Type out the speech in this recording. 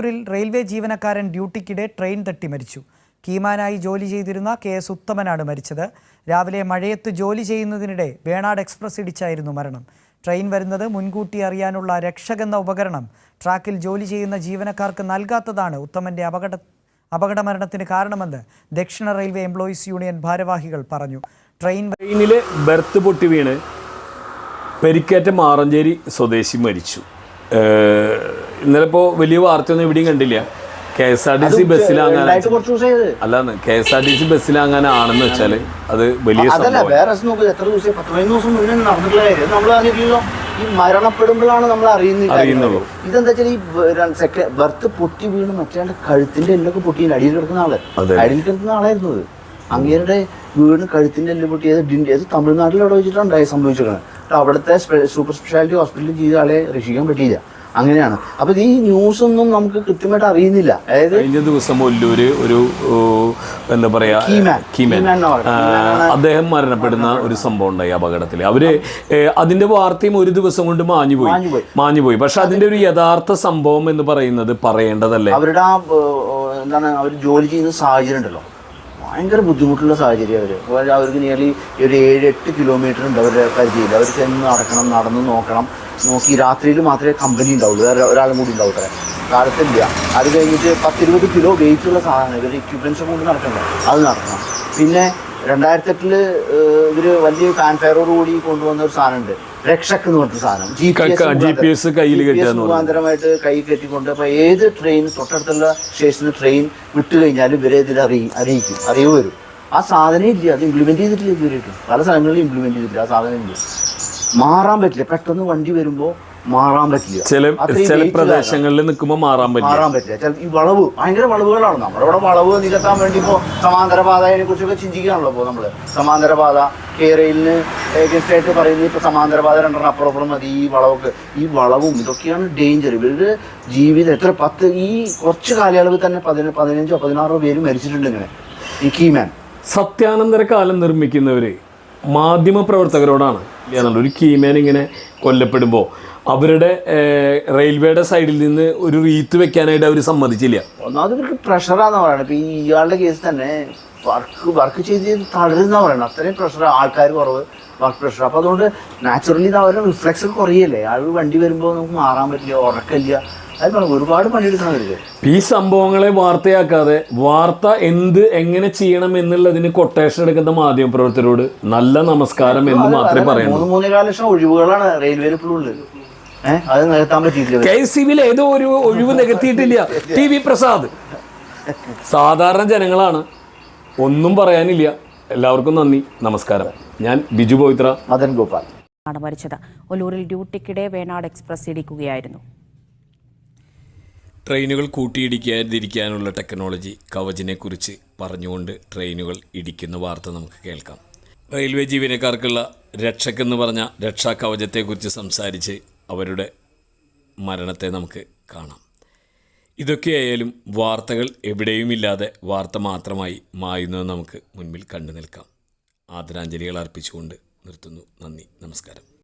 ൂരിൽ railway ജീവനക്കാരൻ ഡ്യൂട്ടിക്കിടെ train തട്ടി മരിച്ചു. കീമാനായി ജോലി ചെയ്തിരുന്ന കെ എസ് ഉത്തമനാണ് മരിച്ചത്. രാവിലെ മഴയത്ത് ജോലി ചെയ്യുന്നതിനിടെ വേണാട് എക്സ്പ്രസ് ഇടിച്ചായിരുന്നു മരണം. ട്രെയിൻ വരുന്നത് മുൻകൂട്ടി അറിയാനുള്ള രക്ഷകെന്ന ഉപകരണം ട്രാക്കിൽ ജോലി ചെയ്യുന്ന ജീവനക്കാർക്ക് നൽകാത്തതാണ് ഉത്തമന്റെ അപകട അപകട മരണത്തിന് കാരണമെന്ന് ദക്ഷിണ റെയിൽവേ എംപ്ലോയീസ് യൂണിയൻ ഭാരവാഹികൾ പറഞ്ഞു. ട്രെയിൻ ട്രെയിനിലെ ബെർത്ത് പൊട്ടി വീണ് പരിക്കേറ്റ മാറഞ്ചേരി സ്വദേശി മരിച്ചു. ഇന്നലെ ഇപ്പോൾ വലിയ വാർത്തയൊന്നും ഇവിടെയും കണ്ടില്ല. K S R T C ബസ്സിലാങ്ങാൻ അല്ലാന്ന് K S R T C ബസ്സിലാങ്ങാനാണെന്ന് വെച്ചാൽ അത് വലിയ ഈ മരണപ്പെടുമ്പോഴാണ് നമ്മൾ അറിയുന്ന ഈ കാര്യങ്ങൾ. അറിയുന്നുള്ളൂ. ഇതെന്താ വെച്ചാൽ ഈ സെക്കൻഡ് ബർത്ത് പൊട്ടി വീണ് മറ്റേ കഴുത്തിന്റെ എല്ലൊക്കെ പൊട്ടി അടിയിൽ കിടക്കുന്ന ആൾ. അടിയിൽ കിടക്കുന്ന ആളായിരുന്നു അങ്ങേരുടെ വീണ് കഴുത്തിന്റെ എല്ലാം പൊട്ടിയത് തമിഴ്നാട്ടിൽ അവിടെ വെച്ചിട്ടുണ്ടായി സംഭവിച്ചിരിക്കുന്നത് അവിടുത്തെ സ്പെ- സൂപ്പർ സ്പെഷ്യാലിറ്റി ഹോസ്പിറ്റലിൽ ചെയ്ത ആളെ രക്ഷിക്കാൻ പറ്റിയില്ല. അങ്ങനെയാണ്. അപ്പൊ ഈ ന്യൂസ് ഒന്നും നമുക്ക് കൃത്യമായിട്ട് അറിയുന്നില്ല. അതായത് കഴിഞ്ഞ ദിവസം ഒല്ലൂര് ഒരു എന്താ പറയാ കീമാൻ. അദ്ദേഹം മരണപ്പെടുന്ന ഒരു സംഭവം ഉണ്ടായി അപകടത്തിൽ. അവർ അതിന്റെ വാർത്തയും ഒരു ദിവസം കൊണ്ട് മാഞ്ഞുപോയി. മാഞ്ഞുപോയി പക്ഷെ അതിന്റെ ഒരു യഥാർത്ഥ സംഭവം എന്ന് പറയുന്നത് പറയേണ്ടതല്ലേ? അവരുടെ ആ എന്താണ് അവർ ജോലി ചെയ്യുന്ന സാഹചര്യം ഉണ്ടല്ലോ. ഭയങ്കര ബുദ്ധിമുട്ടുള്ള സാഹചര്യം അവർ അവർ അവർക്ക് നിയർലി ഒരു ഏഴ് എട്ട് കിലോമീറ്റർ ഉണ്ട് അവരുടെ പരിധിയിൽ. അവർ ചെന്ന് നടക്കണം നടന്ന് നോക്കണം. നോക്കി രാത്രിയിൽ മാത്രമേ കമ്പനി ഉണ്ടാവുള്ളൂ. വേറെ ഒരാളും കൂടി ഉണ്ടാവും കാലത്തില്ല. അത് കഴിഞ്ഞിട്ട് പത്തിരുപത് കിലോ വെയിറ്റുള്ള സാധനം ഇവർ എക്യുപ്മെന്റ്സ് കൊണ്ട് നടക്കണം അത് നടക്കണം. പിന്നെ രണ്ടായിരത്തി എട്ടിൽ ഇവർ വലിയ ഫാൻഫെയറോട് കൂടി കൊണ്ടുവന്ന ഒരു സാധനമുണ്ട്. രക്ഷക്ക് എന്ന് പറഞ്ഞ സാധനം. ജി പി എസ് മുഖാന്തരമായിട്ട് കൈ കെട്ടിക്കൊണ്ട് അപ്പൊ ഏത് ട്രെയിൻ തൊട്ടടുത്തുള്ള സ്റ്റേഷനിൽ ട്രെയിൻ വിട്ടു കഴിഞ്ഞാലും ഇവരെ ഇതിൽ അറിയി അറിയിക്കും. അറിവ് വരും. ആ സാധനം ഇല്ല. അത് ഇംപ്ലിമെന്റ് ചെയ്തിട്ടില്ല ഇതുവരെയായിട്ടും. പല സ്ഥലങ്ങളിലും ഇംപ്ലിമെന്റ് ചെയ്തിട്ടില്ല. ആ സാധനം ഇല്ല. മാറാൻ പറ്റില്ല. പെട്ടെന്ന് വണ്ടി വരുമ്പോ മാറാൻ പറ്റില്ല. ചില പ്രദേശങ്ങളിൽ നിൽക്കുമ്പോൾ മാറാൻ പറ്റില്ല. മാറാൻ പറ്റില്ല. ചില ഈ വളവ് ഭയങ്കര വളവുകളാണ്. നമ്മുടെ ഇവിടെ വളവ് നികത്താൻ വേണ്ടി ഇപ്പോൾ സമാന്തര പാതയെ കുറിച്ചൊക്കെ ചിന്തിക്കുകയാണല്ലോ ഇപ്പോൾ നമ്മൾ സമാന്തര പാത കേരളിന് എഗൻസ്റ്റ് ആയിട്ട് പറയുന്നത് ഇപ്പോൾ സമാന്തര പാത രണ്ടെണ്ണം അപ്പുറം അപ്പുറം മതി ഈ വളവൊക്കെ. ഈ വളവും ഇതൊക്കെയാണ് ഡേഞ്ചർ ഇവരുടെ ജീവിതം എത്ര പത്ത് ഈ കുറച്ച് കാലയളവിൽ തന്നെ പതിന പതിനഞ്ചോ പതിനാറോ പേര് മരിച്ചിട്ടുണ്ട് ഇങ്ങനെ. ഈ കീമാൻ. സത്യാനന്തര കാലം നിർമ്മിക്കുന്നവര് മാധ്യമ പ്രവർത്തകരോടാണ് ഞാനുള്ളത് ഒരു കീമേൻ ഇങ്ങനെ കൊല്ലപ്പെടുമ്പോൾ അവരുടെ റെയിൽവേയുടെ സൈഡിൽ നിന്ന് ഒരു റീത്ത് വെക്കാനായിട്ട് അവർ സമ്മതിച്ചില്ല. ഒന്നാമത് ഇവർക്ക് പ്രഷറാന്ന് പറയുന്നത് ഇപ്പം ഈ ഇയാളുടെ കേസ് തന്നെ വർക്ക് വർക്ക് ചെയ്ത് തളരുന്ന പറയണം. അത്രയും പ്രഷർ ആൾക്കാർ കുറവ് വർക്ക് പ്രഷർ അപ്പോൾ അതുകൊണ്ട് നാച്ചുറലി അവരുടെ റിഫ്ലക്സ് കുറയല്ലേ? ആൾ വണ്ടി വരുമ്പോൾ നമുക്ക് മാറാൻ പറ്റില്ല ഉറക്കമില്ല. അത് ഒരുപാട് പണിയെടുക്കണം അവർക്ക് ഈ സംഭവങ്ങളെ വാർത്തയാക്കാതെ വാർത്ത എന്ത് എങ്ങനെ ചെയ്യണം എന്നുള്ളതിന് കൊട്ടേഷൻ എടുക്കുന്ന മാധ്യമ പ്രവർത്തകരോട് നല്ല നമസ്കാരം എന്ന് മാത്രമേ പറയാം മൂന്ന് ലക്ഷം ഒഴിവുകളാണ് റെയിൽവേയിൽ ഇപ്പോഴും ഉള്ളത്. ഏഹ് അത് നികത്താൻ പറ്റിയിട്ടില്ല. കെ സി ബിയിൽ ഏതോ ഒരു ഒഴിവ് നികത്തിയിട്ടില്ല. T V Prasad. സാധാരണ ജനങ്ങളാണ്. ഒന്നും പറയാനില്ല. എല്ലാവർക്കും നന്ദി. നമസ്കാരം. ഞാൻ ബിജു പവിത്ര. മദൻ ഗോപാൽ. ആണ് മരിച്ചത്. ഒല്ലൂരിൽ ഡ്യൂട്ടിക്കിടെ വേണാട് എക്സ്പ്രസ് ഇടിക്കുകയായിരുന്നു. ട്രെയിനുകൾ കൂട്ടിയിടിക്കാതിരിക്കാനുള്ള ടെക്നോളജി കവചിനെക്കുറിച്ച് പറഞ്ഞുകൊണ്ട് ട്രെയിനുകൾ ഇടിക്കുന്ന വാർത്ത നമുക്ക് കേൾക്കാം. റെയിൽവേ ജീവനക്കാർക്കുള്ള രക്ഷക്കെന്ന് പറഞ്ഞ രക്ഷാ കവചത്തെക്കുറിച്ച് സംസാരിച്ച് അവരുടെ മരണത്തെ നമുക്ക് കാണാം. ഇതൊക്കെയായാലും വാർത്തകൾ എവിടെയുമില്ലാതെ വാർത്ത മാത്രമായി മായുന്നത് നമുക്ക് മുൻപിൽ കണ്ടു നിൽക്കാം. ആദരാഞ്ജലികൾ അർപ്പിച്ചുകൊണ്ട് നിർത്തുന്നു. നന്ദി. നമസ്കാരം.